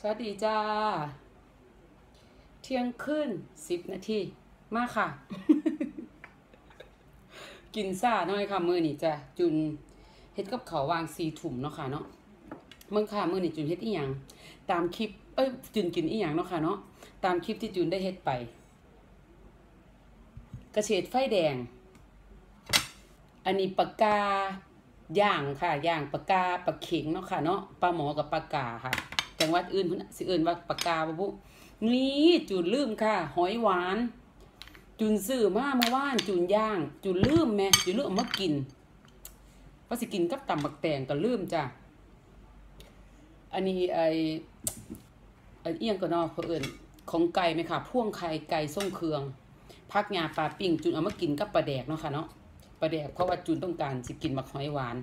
สวัสดีจ้า เที่ยงคืนสิบนาทีมาค่ะ กินซ่าหน่อยค่ะ มือนี่จ้ะจุนเฮ็ดกับเขาวางสีถุ่มเนาะค่ะเนาะเมื่อค่ะมือนี่จุนเฮ็ดอีหยังตามคลิป เอ้ยจุนกินอีหยังเนาะค่ะเนาะตามคลิปที่จุนได้เฮ็ดไป กระเฉดไฟแดง อันนี้ปากกาย่างค่ะย่างปากกาปลาเข็งเนาะค่ะเนาะปลาหมอกับปลากาค่ะ จังหวัดอื่นพิ่นสิเอิ้นว่าปากกาบุนี่จุนลืมค่ะ หอยหวาน จุนซื้อมาเมื่อวานจุนย่าง จุนลืมแม่จุนลืมเอามากินว่าสิกินกับตำบักแตงก็ลืมจ้ะอันนี้ไอไอเอียงก็นอเพิ่นของไก่ไหมค่ะพ่วงไข่ไก่ส้มเครือง พักงาปลาปิ้งจุนเอามากินกับปลาแดกเนาะค่ะเนาะปลาแดกเพราะว่าจุนต้องการสิกินบักหอยหวาน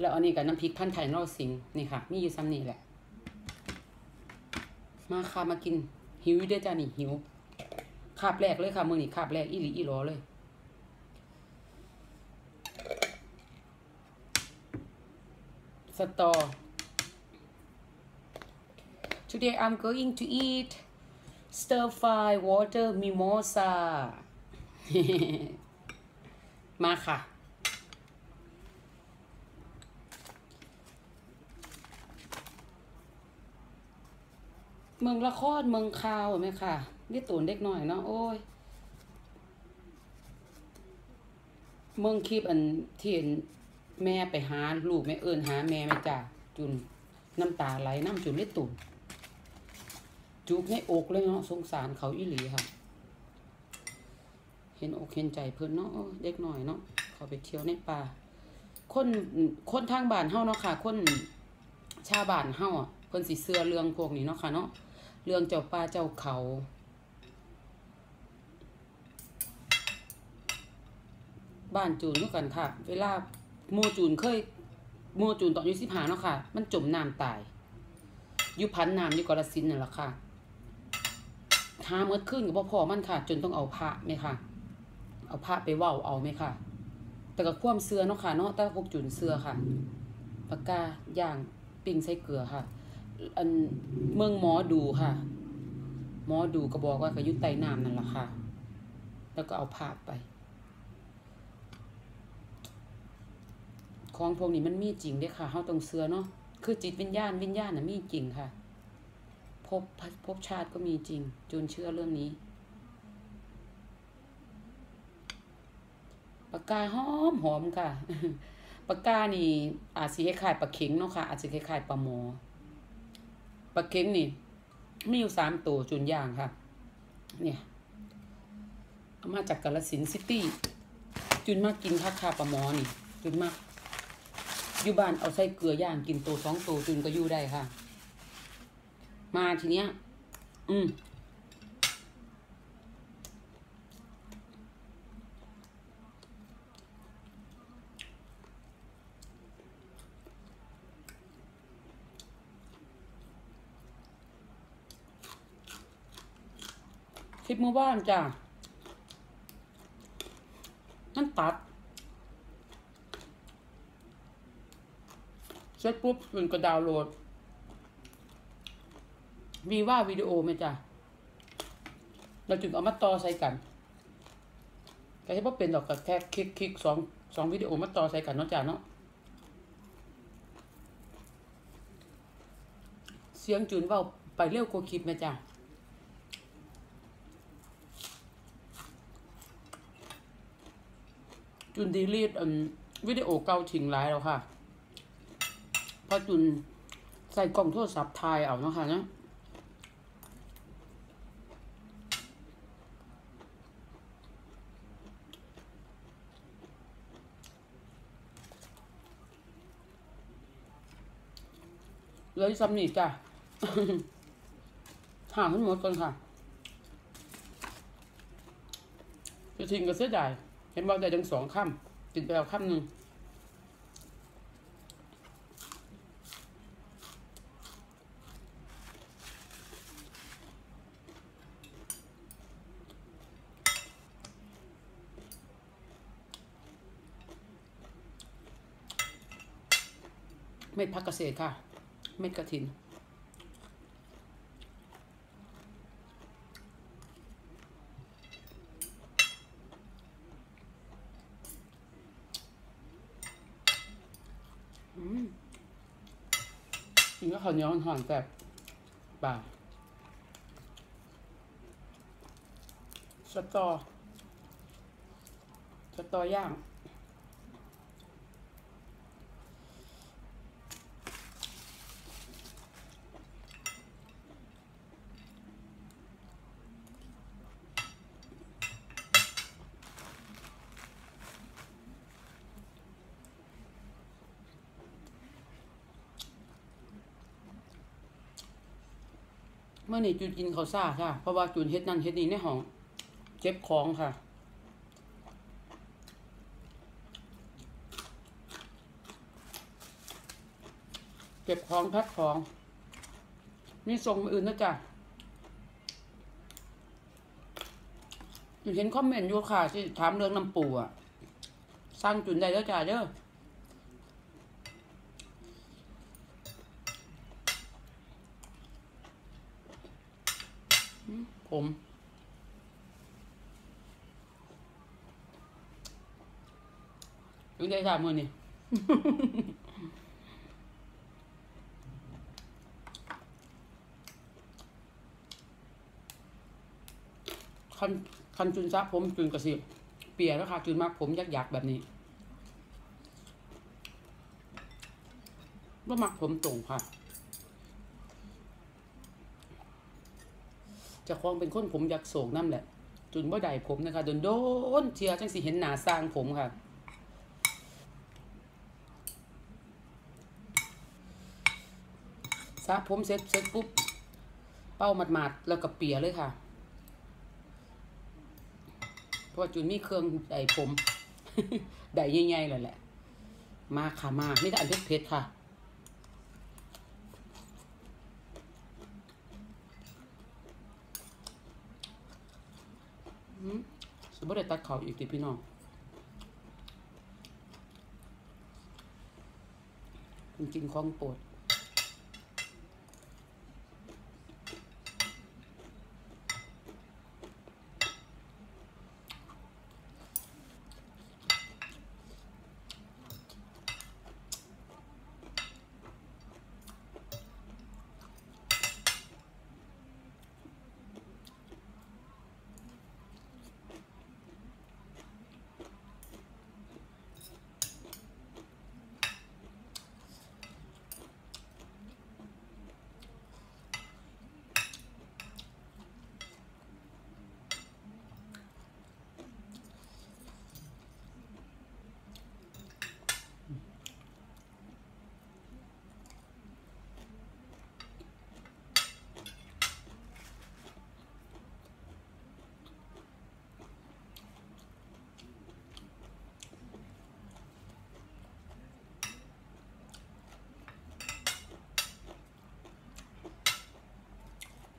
แล้วอันนี้กับน้ำพริกพันไทยนอสิงนี่ค่ะมีอยู่ซ้ำนี่แหละ มาค่ะมากิน หิวด้อจ้านี่หิวคาบแรกเลยค่ะมือนี่คาบแรกอีหลีอีหลอเลยสตอ Today I'm going to eat stir fry water mimosa มาค่ะ เมืองละครเมืองคาวไหมค่ะ นี่ตูนเด็กหน่อยเนาะโอ้ย เมืองคลิปอันที่เห็นแม่ไปหาลูกแม่เอิญหาแม่แม่จ่าจุนน้ำตาไหลน้ำจุนเล็ตุนจุกในอกเลยเนาะสงสารเขาอีหลีค่ะ เห็นอกเห็นใจเพิ่นเนาะเด็กหน่อยเนาะเขาไปเที่ยวในป่าคนคนทางบ้านเฮาเนาะค่ะ คนชาวบ้านเฮาอะเพิ่นสิเชื่อเรื่องพวกนี้เนาะค่ะเนาะ เรื่องเจ้าป่าเจ้าเขา บ้านจูนเมื่อกันค่ะ เวลาโมจูนเคยโมจูนตอนอายุสิบห้าเนาะค่ะ มันจมน้ำตายอยู่พันน้ำอยู่กระสินนั่นแหละค่ะหาเมื่อขึ้นกับพ่อมันค่ะ จนต้องเอาพระไหมค่ะ เอาพระไปว้าเอาไหมค่ะ แต่ก็ความเสือเนาะค่ะเนาะแต่พวกจูนเสือค่ะปากกาย่างปิ้งใส่เกลือค่ะ อันเมืองหมอดูค่ะ หมอดูก็บอกว่าก็ยุใต้น้ำนั่นแหละค่ะ แล้วก็เอาภาพไป ของพวกนี้มันมีจริงเด้ค่ะเฮาต้องเชื่อเนาะคือจิตวิญญาณวิญญาณน่ะมีจริงค่ะ พบพบชาติก็มีจริงจูนเชื่อเรื่องนี้ปากกาหอมหอมค่ะปากกานี่อาจสิคล้ายๆปลาเข็งเนาะค่ะอาจสิคล้ายๆปลาหมอ ปลาเข็มนี่ มีอยู่สามตัวจุนย่างค่ะ เนี่ยมาจากกาลสินซิตี้จุนมากกินคักคาปลาหมอนี่ จุนมากอยู่บ้านเอาไส้เกลือย่างกินตัวสองตัวจุนก็อยู่ได้ค่ะ มาทีเนี้ย อืม ลิปเมื่อวานจ้ะนั่นตัด เสร็จปุ๊บมันก็ดาวน์โหลด วีว่าวิดีโอไหมจ้ะ เราจึงเอามาต่อใส่กันแต่ที่ว่าเป็นดอกกับแค่คลิกคลิกสองสองวิดีโอมาต่อใส่กันเนาะจ้ะเนาะเสียงจูนเว่าไปเร็วกว่าคลิปไหมจ้ะ จุนดีลีดวิดีโอเก่าทิ้งหลายแล้วค่ะเพราะจุนใส่กล่องโทรศัพท์ถ่ายเอาเนาะค่ะเนาะเลยซ้ำนี่จ้ะห่างทั้งหมดก่อนค่ะจะทิ้งก็เสียดาย เห็นบอกได้ทั้งสองค่ำกินไปแล้วค่ำหนึ่งเม็ดผักเกษตรค่ะ เม็ดกระถิน กินก็ ข้าวเหนียวหอนๆแบบป่าสตอ สตอย่าง มื่อนี่จูนกินเขาซ่าค่ะ เพราะว่าจูนเฮ็ดนั่นเฮ็ดนี่ในห้องเจ็บของค่ะเก็บของแพ็คของ นี่ส่งมาอื่นนะจ๊ะอยู่เห็นคอมเมนต์อยู่ค่ะ ที่ถามเรื่องน้ำปูอะสร้างจุนได้แล้วจ้ะเด้อ ผ ม ยังได้ถามมือนี่คันคันจุนซักผมจุนกระสิบเปียแล้วค่ะจุนมากผมยักยักแบบนี้ว่ามักผมตรงค่ะ จะคลองเป็นคนผมยักโศกน้ำแหละจุนบ่ได้ผมนะคะโดนโดนเทียจังสิเห็นหนาสร้างผมค่ะสระผมเสร็จเสร็จปุ๊บ เป้าหมาดๆแล้วก็เปียเลยค่ะ เพราะจุนมีเครื่องใดผม ใดใหญ่ๆเลยแหละ มาค่ะมาไม่ได้อันเผ็ดๆค่ะ อืม สมมติได้ตัดเขาอีกติพี่น้องกินของโปรด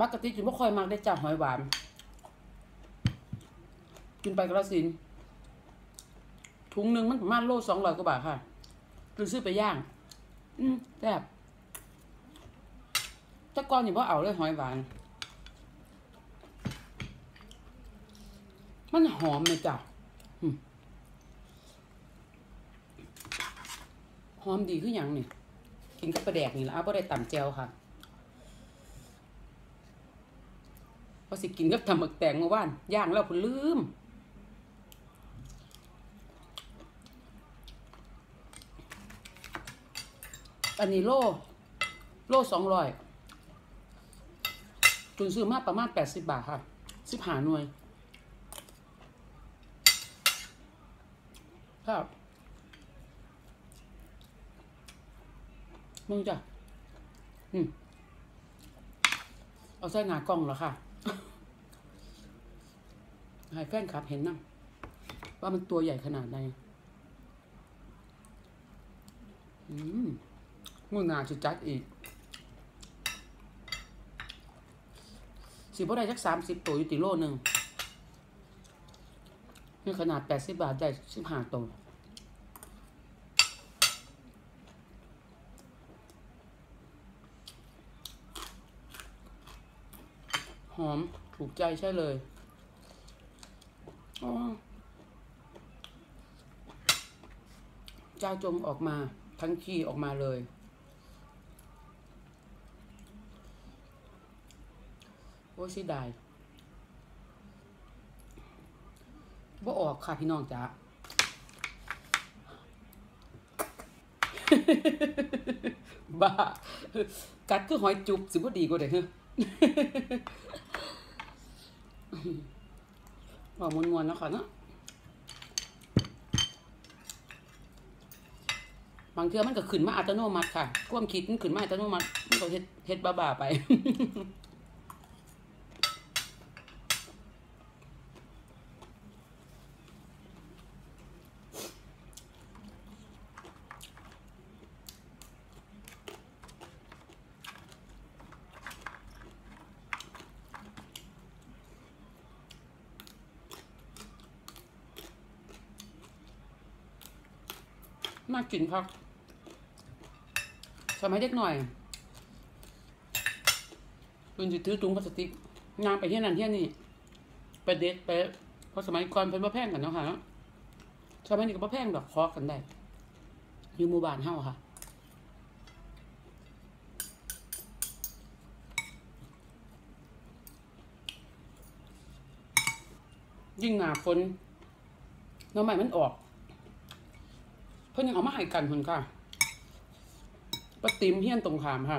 ปกติจุนไม่ค่อยมักได้จ่าหอยหวานกินไปกระสินถุงหนึ่งมันประมาณโลสองร้อยกว่าบาทค่ะคือซื้อไปย่าง อืมแซ่บแต่ก่อนอย่าว่เอาเลยหอยหวาน มันหอมเลยจ้ะหอมดีขึ้นอย่างนี่กินกับปลาแดกนี่ละอ้าวบ่ได้ต่ำแจวค่ะ พอสิกินกับทำหมึกแตงเมื่อวานย่างแล้วผมลืมอันนี้โล โลสองร้อยจุนซื้อมาประมาณแปดสิบบาทค่ะสิบหาหน่วยครับมึงจ้ะอืมเอาใส่หนากล้องเหรอค่ะ ให้แฟนคลับเห็นนะว่ามันตัวใหญ่ขนาดไหนอืมมือหนาจะจัดอีกสิบ่ได้สักสามสิบตัวอยู่ติโลหนึ่งนี่ขนาดแปดสิบบาทได้สิบห้าตัว หอมถูกใจใช่เลยจ้าจงออกมาทั้งขี้ออกมาเลย โอ้สิได้ว่าออกค่ะพี่น้องจ้าบ้า กัดคือหอยจุบสิบ่ดีกว่าเด้อ บอกมวนๆแล้วค่ะเนาะบางเทื่อมันก็ขึ้นมาอัตโนมัติค่ะความคิดมันขึ้นมาอัตโนมัติมันก็เฮ็ดเฮ็ดบ้าๆไป กินครับสมัยเด็กหน่อยคุณจะถือถุงพลาสติกงานไปเที่ยนั่นเที่ยนี่ไปเด็ดไปเพราะสมัยก่อนเป็นบ่แพงกันเนาะค่ะสมัยนี้ก็บ่แพงดอกคอกันได้อยู่หมู่บ้านเฮาค่ะยิ่งหนาฝนน้ำใหม่มันออก พิ่นยังเอามาให้กันคนค่ะปะติมเฮียนตรงขามค่ะ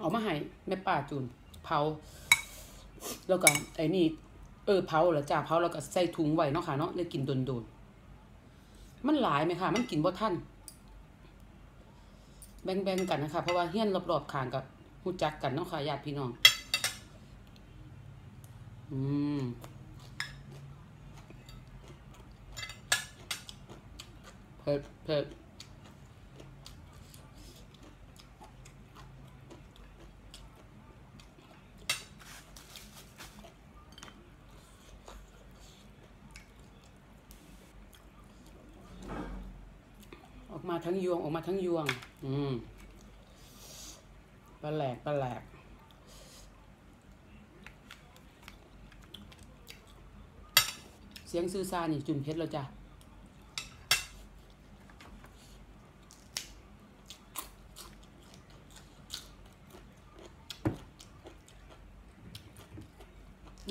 เอามาให้แม่ป้าจูนเผา แล้วก็ไอ้นี่ เออเผาแล้วจ้าเผาแล้วก็ใส่ถุงไว้เนาะค่ะเนาะเลยกินโดนๆ มันหลายไหมค่ะ มันกินบ่ทันแบ่งๆกันนะคะ เพราะว่าเฮียนรอบๆขางกับฮู้จักกันเนาะค่ะญาติพี่น้อง อืม เผ็ดเผ็ดออกมาทั้งยวงออกมาทั้งยวง อืมปลาแหลกปลาแหลกเสียงซื่อซานี่จุนเพชรแล้วจ้ะ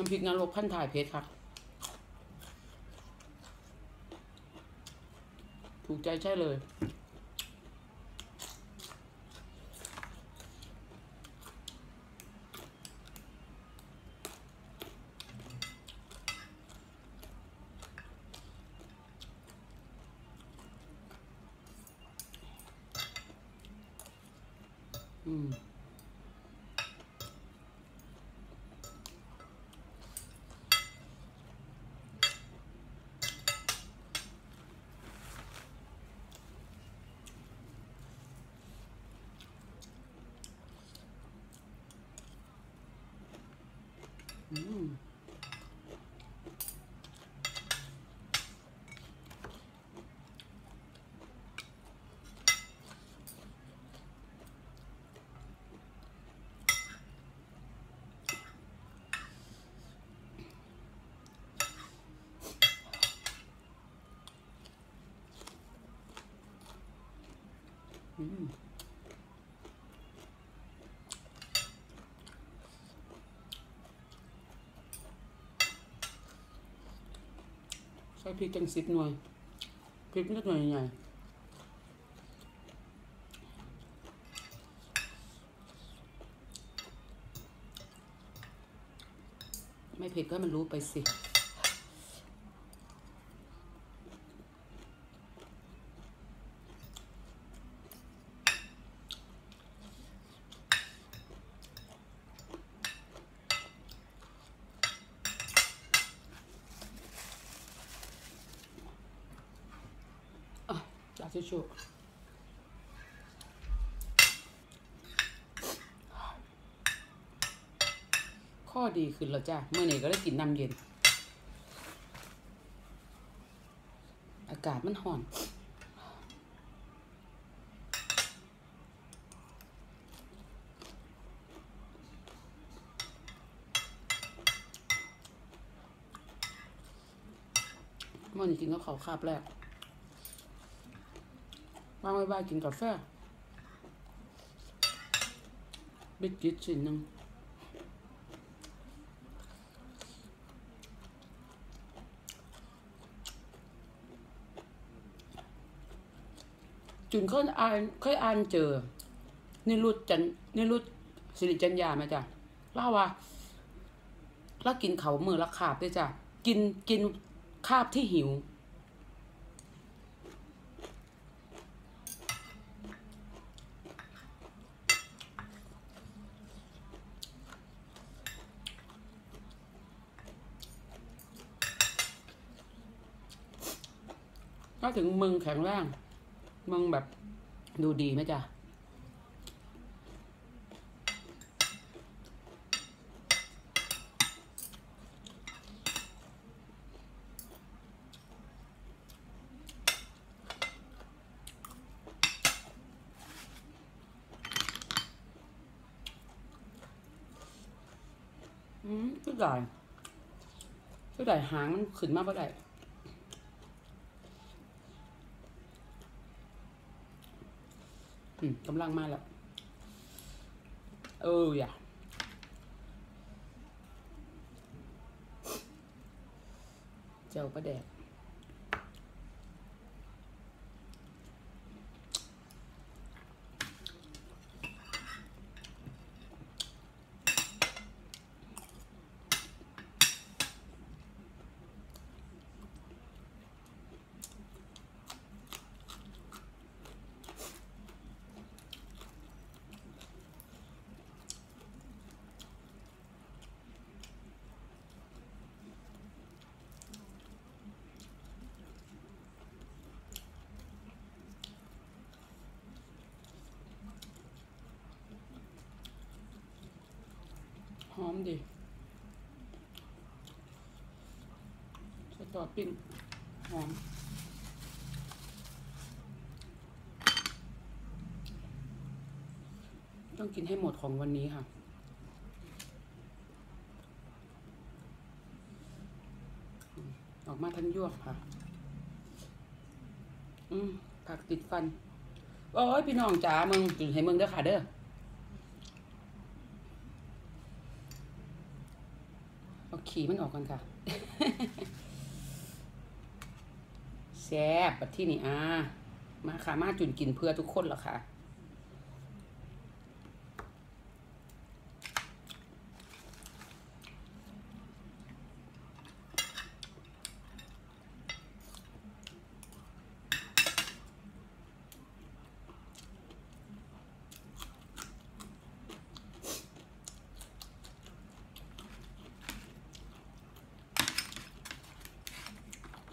พริกนรกขั้นถ่ายเพชรค่ะ ถูกใจใช่เลย อืม อืม ใส่พริกจังสิบหน่วยพริกนิดหน่วยใหญ่ไม่เผ็ดก็มันรู้ไปสิ อะจา ทิชชู่ข้อดีขึ้นแล้วจ้าเมื่อนี้ก็ได้กินน้ำเย็น อากาศมันห่อนเมื่อนี้กินก็เขาคาบแรกาไว้กินกาแฟบิ๊กิตชิ้นหนึ่งจุนเคยอ่านเคยอ่านเจอ นิรุตจันนิรุตสิริจันญาไหมจ๊ะเล่าว่าแล้วกินเขาเมื่อละคาบด้วยจ้ะ กินกินคาบที่หิว ถึงมึงแข็งแรงมึงแบบดูดีไหมจ๊ะอืมก็ได้ก็ได้หางมันขึ้นมาบ่ได้ อืม กำลังมาแล้วเอออย่าเจ้าประแดก อมดีสตอปิ้งหอมต้องกินให้หมดของวันนี้ค่ะ ออกมาทั้งยวกค่ะ อืมผักติดฟัน โอ้ยพี่น้องจ๋ามึงกินให้มึงเด้อค่ะเด้อ เอา ขี่มันออกกันค่ะแซ่บแบบที่นี่อ่ามาค่ะมาจุนกินเพื่อทุกคนแล้วค่ะ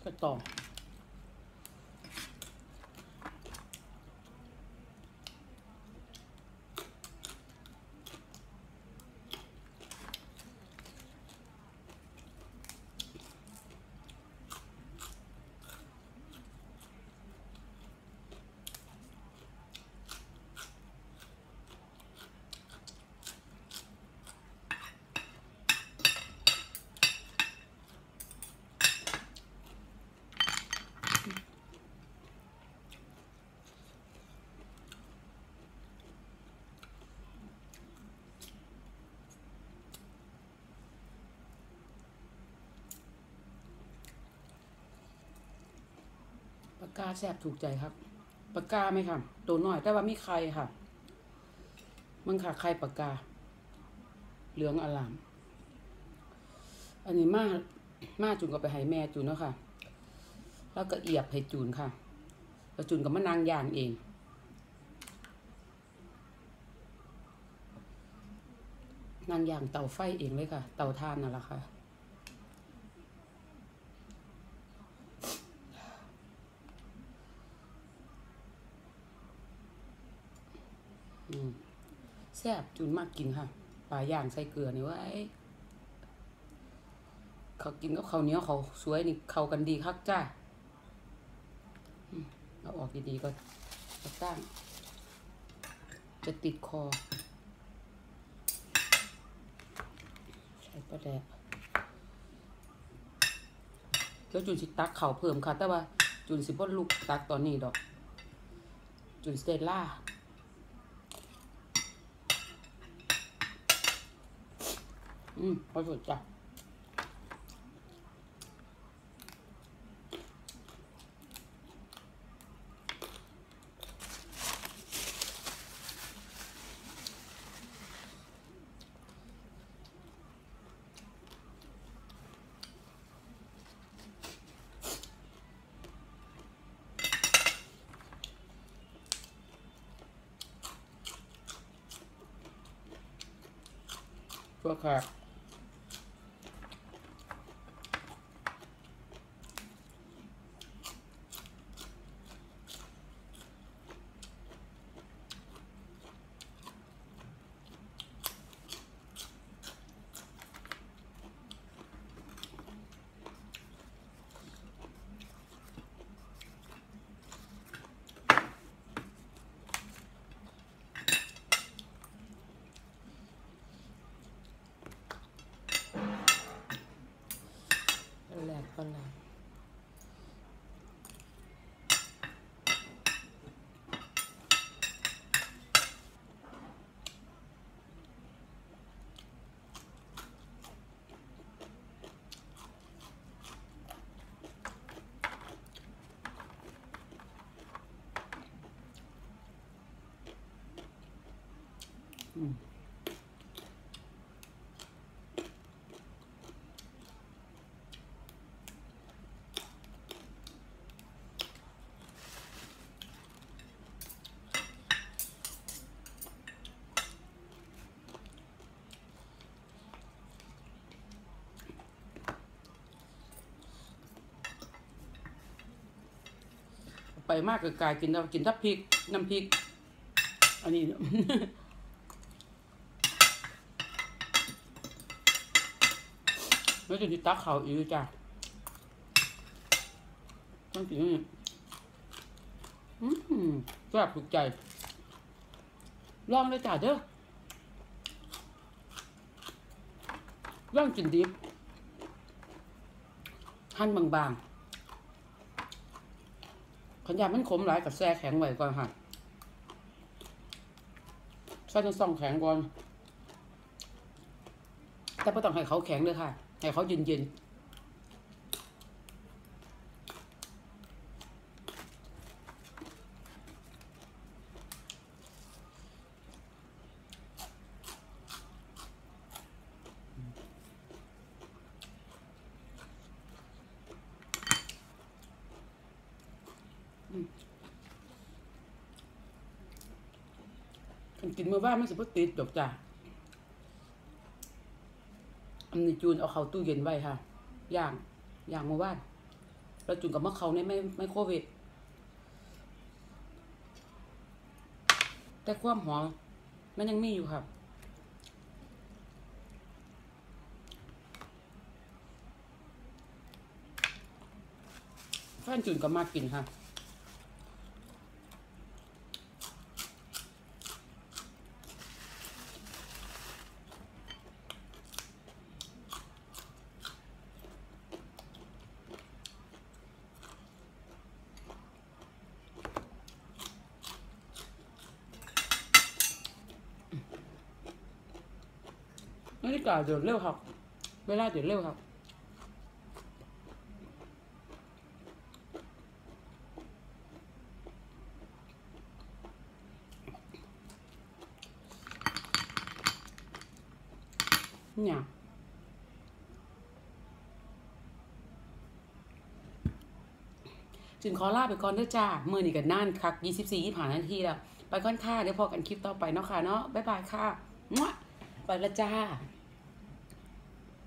ก็ต่อ ปา กกาแซ่บถูกใจครับปากกาไหมค่ะตัวน้อย แต่ว่ามีไข่ค่ะมันค่ะไข่ปากกา เหลืองอลาม อันนี้มามาจูนก็ไปให้แม่จูนเนาะค่ะ แล้วก็เอียบให้จูนค่ะ แล้วจูนก็มานางย่างเอง นางย่างเตาไฟเองเลยค่ะ เตาถ่านนั่นแหละค่ะ อืม แซ่บจูนมากกินค่ะปลาย่างใส่เกลือนี่ว่าเขากินกับข้าวเหนียวเขาสวยนี่เข้ากันดีคักจ้าเอาออกดีๆก็จะตั้งจะติดคอใส่ปลาแดกแล้วจุนสิตักเข่าเพิ่มค่ะ แต่ว่าจุนสิบ่ลูกตักตอนนี้ดอก จุนสเตล่า 음, 맛있다. Fuck her. ไปมากกับกายกินเรากินทับพริกน้ำพริก อันนี้ ไม่ถึงที่ตักเขาอีกจ้ะต้องกินนี่อืมแซ่บถูกใจลองเลยจ้ะเด้อลองกินดิบหั่นบางๆขันยามันขมหลายกับแซ่แข็งไว้ก่อนค่ะใส่ในซองแข็งก่อน แต่ไม่ต้องให้เขาแข็งเลยค่ะ ให้เขาเย็นเย็นกินเมื่อว่านมันสิบ่ติดดอกจ้ะ อันนี้จูนเอาเขาตู้เย็นไว้ค่ะ ย่าง ย่างเมื่อวานแล้วจูนกับมะเขาในไม่ไม่โครเวฟแต่ความหอมมันยังมีอยู่ค่ะแฟนจูนก็มากินค่ะ กาเดี๋ยวเร็วครับ เวลาเดี๋ยวเร็วครับเนี่ยจึงขอลาไปก่อนเด้อจ้าเมื่อนี่กันน่านคัก 24 25นาทีแล้ว ไปก่อนค่ะ เดี๋ยวพอกันคลิปต่อไปเนาะค่ะเนาะ บ๊ายบายค่ะมั่วไปละจ้า